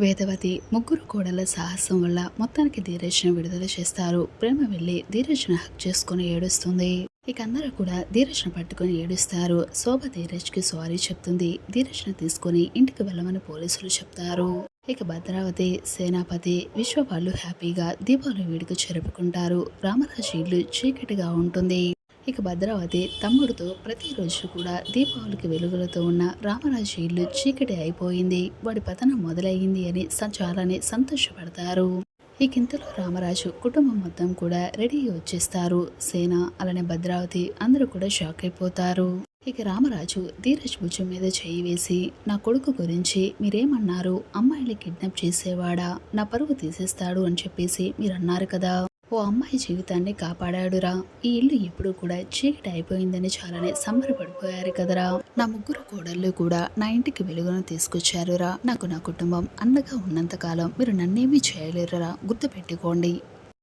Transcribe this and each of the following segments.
వేదవతి ముగ్గురు కోడల సాహసం వల్ల మొత్తానికి ధీరజ్ను విడుదల చేస్తారు. ప్రేమ వెళ్ళి ధీరజ్ను హక్ చేసుకుని ఏడుస్తుంది. ఇక అందరూ కూడా ధీరజ్ను పట్టుకుని ఏడుస్తారు. శోభ ధీరజ్కి సారీ చెప్తుంది. ధీరజ్ను తీసుకుని ఇంటికి వెళ్ళమని పోలీసులు చెప్తారు. ఇక భద్రావతి సేనాపతి విశ్వ వాళ్ళు హ్యాపీగా దీపావళి వేడుక జరుపుకుంటారు. రామరాజు ఇల్లు చీకటిగా ఉంటుంది. ఇక భద్రావతి తమ్ముడితో ప్రతిరోజు కూడా దీపావళికి వెలుగులతో ఉన్న రామరాజు ఇల్లు చీకటి అయిపోయింది. వాడి పతనం మొదలయ్యింది అని స- చాలానే సంతోషపడతారు. ఈ కింతలో రామరాజు కుటుంబం మొత్తం కూడా రెడీ వచ్చేస్తారు. సేన అలానే భద్రావతి అందరూ కూడా షాక్ అయిపోతారు. ఇక రామరాజు ధీరజ్ భుజం మీద చేయి వేసి నా కొడుకు గురించి మీరేమన్నారు? అమ్మాయిని కిడ్నాప్ చేసేవాడా? నా పరువు తీసేస్తాడు అని చెప్పేసి మీరు అన్నారు కదా. ఓ అమ్మాయి జీవితాన్ని కాపాడాడురా. ఈ ఇల్లు ఇప్పుడు కూడా చీకటి అయిపోయిందని చాలానే సంబరపడిపోయారు కదరా. నా ముగ్గురు కోడళ్ళు కూడా నా ఇంటికి వెలుగును తీసుకొచ్చారురా. నాకు నా కుటుంబం అండగా ఉన్నంత కాలం మీరు నన్నేమీ చేయలేరురా. గుర్తుపెట్టుకోండి.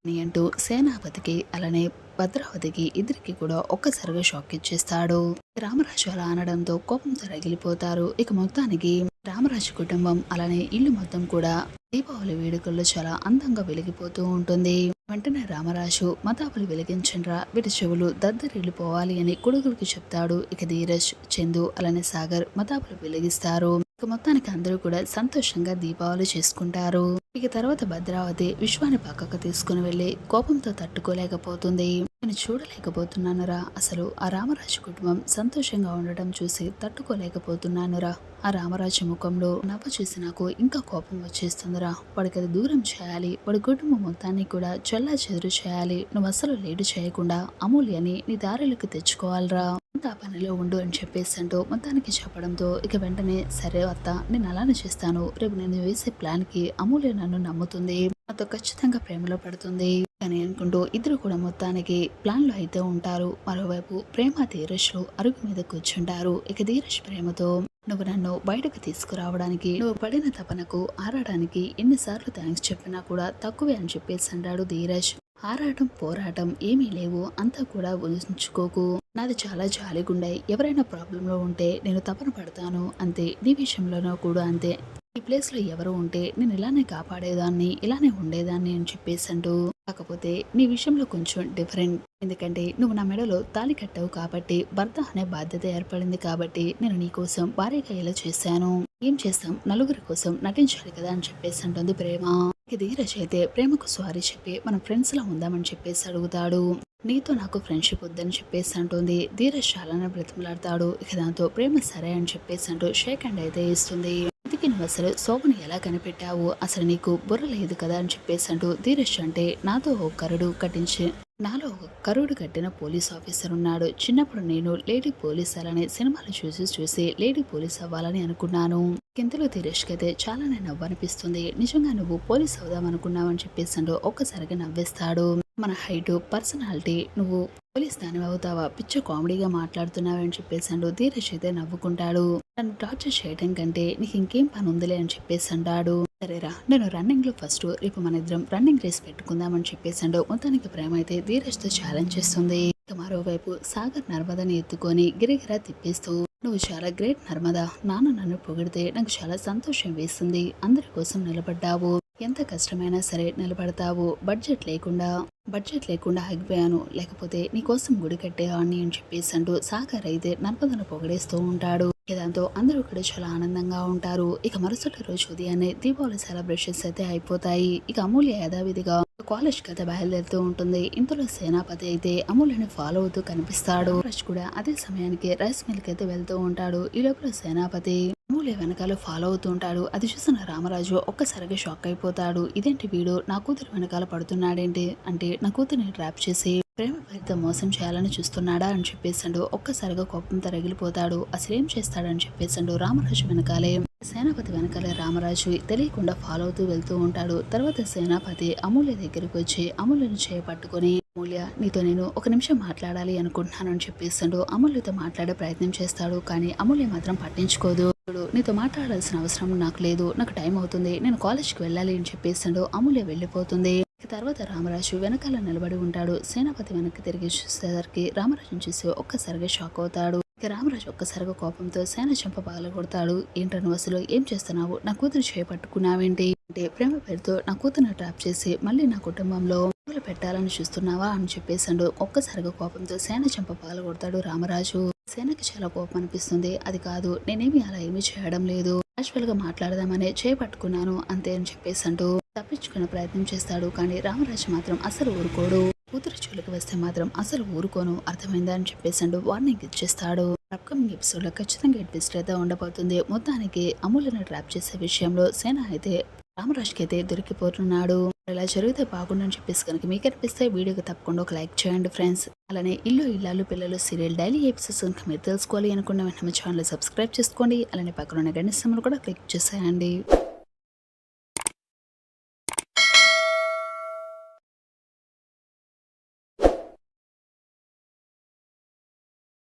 అని అంటూ సేనాపతికి అలానే భద్రావతికి ఇద్దరికి కూడా ఒక్కసారిగా షాక్ ఇచ్చేస్తాడు. రామరాజు అలా అనడంతో కోపంతో రగిలిపోతారు. ఇక మొత్తానికి రామరాజు కుటుంబం అలానే ఇల్లు మొత్తం కూడా దీపావళి వేడుకల్లో చాలా అందంగా వెలిగిపోతూ ఉంటుంది. వెంటనే రామరాజు మతాపులు వెలిగించండ్రా వీటి చెవులు దద్దరిల్లిపోవాలి అని కొడుకులకి చెప్తాడు. ఇక ధీరజ్ చందు అలానే సాగర్ మతాపులు వెలిగిస్తారు. ఇక మొత్తానికి అందరూ కూడా సంతోషంగా దీపావళి చేసుకుంటారు. ఇక తర్వాత భద్రావతి విశ్వాన్ని పక్కకు తీసుకుని వెళ్ళి కోపంతో తట్టుకోలేకపోతుంది. నేను చూడలేకపోతున్నానురా. అసలు ఆ రామరాజు కుటుంబం సంతోషంగా ఉండటం చూసి తట్టుకోలేకపోతున్నానురా. ఆ రామరాజు ముఖంలో నవ్వు చూసి నాకు ఇంకా కోపం వచ్చేస్తుందిరా. వాడికి అది దూరం చేయాలి. వాడి కుటుంబం మొత్తాన్ని కూడా చల్లా చెదురు చేయాలి. నువ్వు అసలు లేటు చేయకుండా అమూల్యని నీ దారిలోకి తెచ్చుకోవాలిరా. అంత ఆ పనిలో ఉండు అని చెప్పేసి అంటూ మొత్తానికి చెప్పడంతో ఇక వెంటనే సరే అత్త నేను అలానే చేస్తాను. రేపు నేను వేసే ప్లాన్కి అమూల్య నన్ను నమ్ముతుంది. నాతో ఖచ్చితంగా ప్రేమలో పడుతుంది అని అనుకుంటూ ఇద్దరు కూడా మొత్తానికి ప్లాన్లో అయితే ఉంటారు. మరోవైపు ప్రేమ ధీరజ్లు అరుగు మీద కూర్చుంటారు. ఇక ధీరజ్ ప్రేమతో నువ్వు నన్ను బయటకు తీసుకురావడానికి నువ్వు పడిన తపనకు ఆరాడానికి ఎన్నిసార్లు థ్యాంక్స్ చెప్పినా కూడా తక్కువే అని చెప్పేసి అంటాడు ధీరజ్. ఆరాటం పోరాటం ఏమీ లేవు. అంతా కూడా ఉంచుకోకు నాది చాలా జాలిగుండాయి ఎవరైనా ప్రాబ్లంలో ఉంటే నేను తపన పడతాను అంతే. నీ విషయంలోనూ కూడా అంతే. ఈ ప్లేస్లో ఎవరు ఉంటే నేను ఇలానే కాపాడేదాన్ని ఇలానే ఉండేదాన్ని అని చెప్పేసి అంటూ కాకపోతే నీ విషయంలో కొంచెం డిఫరెంట్. ఎందుకంటే నువ్వు నా మెడలో తాళి కట్టావు కాబట్టి భర్త అనే బాధ్యత ఏర్పడింది కాబట్టి నేను నీ కోసం భార్యగా ఇలా చేశాను. ఏం చేస్తాం? నలుగురి కోసం నటించాలి కదా అని చెప్పేసి అంటుంది ప్రేమ ఇది రచయితే ప్రేమకు సారీ చెప్పి మనం ఫ్రెండ్స్ లా ఉందామని చెప్పేసి అడుగుతాడు. నీతో నాకు ఫ్రెండ్షిప్ వద్దని చెప్పేసి అంటుంది. ధీరజ్ చాలానే బ్రతిమలాడతాడు. ఇక దాంతో ప్రేమ సరే అని చెప్పేసి అంటూ షేక్ హ్యాండ్ అయితే ఇస్తుంది. ఇంతకీ నువ్వు అసలు శోభను ఎలా కనిపెట్టావు? అసలు నీకు బుర్ర లేదు కదా అని చెప్పేసి అంటూ ధీరజ్ అంటే నాతో ఓ కరుడు కట్టించి నాలో ఒక కరుడు కట్టిన పోలీస్ ఆఫీసర్ ఉన్నాడు. చిన్నప్పుడు నేను లేడీ పోలీస్ అలానే సినిమాలు చూసి చూసి లేడీ పోలీస్ అవ్వాలని అనుకున్నాను. కింతలో తిరేష్కైతే చాలానే నవ్వనిపిస్తుంది. నిజంగా నువ్వు పోలీస్ అవుదాం అనుకున్నావని అని ఒక్కసారిగా నవ్వేస్తాడు. మన హైట్ పర్సనాలిటీ నువ్వు పోలీస్ దాని అవుతావా? పిచ్చ కామెడీగా మాట్లాడుతున్నావని చెప్పేసాడు ధీరేష్ ధీరజ్ అయితే నవ్వుకుంటాడు. నన్ను టార్చర్ చేయడం కంటే నీకు ఇంకేం పని ఉందిలే అని చెప్పేసి అంటాడు సరేరా నేను రన్నింగ్లో ఫస్ట్ రేపు మన ఇద్దరం రన్నింగ్ రేస్ పెట్టుకుందామని చెప్పేసాడు మొత్తానికి ప్రేమ అయితే ధీరజ్తో ఛాలెంజ్ చేస్తుంది. మరోవైపు సాగర్ నర్మదని ఎత్తుకొని గిరిగిరా తిప్పేస్తూ నువ్వు చాలా గ్రేట్ నర్మదా. నాన్న నన్ను పొగిడితే నాకు చాలా సంతోషం వేస్తుంది. అందరి కోసం నిలబడ్డావు. ఎంత కష్టమైనా సరే నిలబడతావు. బడ్జెట్ లేకుండా బడ్జెట్ లేకుండా ఆగిపోయాను. లేకపోతే నీకోసం గుడి కట్టేవాడిని అని చెప్పేసి అంటూ సాగర్ అయితే నర్మదను పొగిడేస్తూ ఉంటాడు. దాంతో అందరూ కూడా చాలా ఆనందంగా ఉంటారు. ఇక మరుసటి రోజు ఉదయాన్నే దీపావళి సెలబ్రేషన్స్ అయితే అయిపోతాయి. ఇక అమూల్య యథావిధిగా కాలేజ్ కథ బయలుదేరుతూ ఉంటుంది. ఇంతలో సేనాపతి అయితే అమూల్యని ఫాలో అవుతూ కనిపిస్తాడు. కూడా అదే సమయానికి రైస్ మిల్క్ అయితే వెళ్తూ ఉంటాడు. ఈ లోపల సేనాపతి అమూల్య వెనకాల ఫాలో అవుతూ ఉంటాడు. అది చూసిన రామరాజు ఒక్కసారిగా షాక్ అయిపోతాడు. ఇదేంటి వీడు? నా కూతురు వెనకాల పడుతున్నాడేంటి? అంటే నా కూతురిని ట్రాప్ చేసి ప్రేమ భర్త మోసం చేయాలని చూస్తున్నాడా అని చెప్పేసాడు ఒక్కసారిగా కోపంతో రగిలిపోతాడు. అసలు ఏం చేస్తాడని చెప్పేసాడు రామరాజు వెనకాలే. సేనాపతి వెనకాలే రామరాజు తెలియకుండా ఫాలో అవుతూ వెళ్తూ ఉంటాడు. తర్వాత సేనాపతి అమూల్య దగ్గరికి వచ్చి అమూల్యను చేపట్టుకొని అమూల్య నీతో నేను ఒక నిమిషం మాట్లాడాలి అనుకుంటున్నాను అని చెప్పేసాడు అమూల్యతో మాట్లాడే ప్రయత్నం చేస్తాడు కానీ అమూల్య మాత్రం పట్టించుకోదు. నీతో మాట్లాడాల్సిన అవసరం నాకు లేదు. నాకు టైం అవుతుంది. నేను కాలేజ్కి వెళ్ళాలి అని చెప్పేసాడు అమూల్య వెళ్ళిపోతుంది. తర్వాత రామరాజు వెనకాల నిలబడి ఉంటాడు. సేనాపతి వెనక్కి తిరిగి చూసేసరికి రామరాజు చూసి ఒక్కసారిగా షాక్ అవుతాడు. ఇక రామరాజు ఒక్కసారిగా కోపంతో సేన చెంప పగలగొడతాడు. కొడతాడు ఏంట్రా అసలు ఏం చేస్తున్నావు? నా కూతురు చేపట్టుకున్నావేంటి అంటే ప్రేమ పేరుతో నా కూతురుని ట్రాప్ చేసి మళ్ళీ నా కుటుంబంలో మొదలు పెట్టాలని చూస్తున్నావా అని చెప్పేసాడు ఒక్కసారిగా కోపంతో సేన చెంప పగలగొడతాడు రామరాజు. సేనకి చాలా కోపం అనిపిస్తుంది. అది కాదు నేనేమి అలా ఏమీ చేయడం లేదు. క్యాజువల్గా మాట్లాడదామని చేపట్టుకున్నాను అంతే అని చెప్పేసంటూ తప్పించుకునే ప్రయత్నం చేస్తాడు కానీ రామరాజు మాత్రం అసలు ఊరుకోడు. కూతురు చోలికి వస్తే మాత్రం అసలు ఊరుకోను అర్థమైందా అని చెప్పేసాడు వార్నింగ్ ఇచ్చేస్తాడు. అప్కమింగ్ ఎపిసోడ్లో ఖచ్చితంగా ట్విస్ట్ అయితే ఉండబోతుంది. మొత్తానికి అమూల్యను ట్రాప్ చేసే విషయంలో సేన అయితే రామరాజ్కి అయితే దొరికిపోతున్నాడు ఇలా జరిగితే బాగుండని చెప్పేసి కనుక మీకు అనిపిస్తే వీడియోకి తప్పకుండా ఒక లైక్ చేయండి ఫ్రెండ్స్ అలానే ఇల్లు ఇల్లాలు పిల్లలు సీరియల్ డైలీ ఎపిసోడ్స్ కనుక మీరు తెలుసుకోవాలి అనుకున్న వెంటనే ఛానల్ సబ్స్క్రైబ్ చేసుకోండి. అలానే పక్కన ఉన్న గణేశ్ కూడా క్లిక్ చేసేయండి.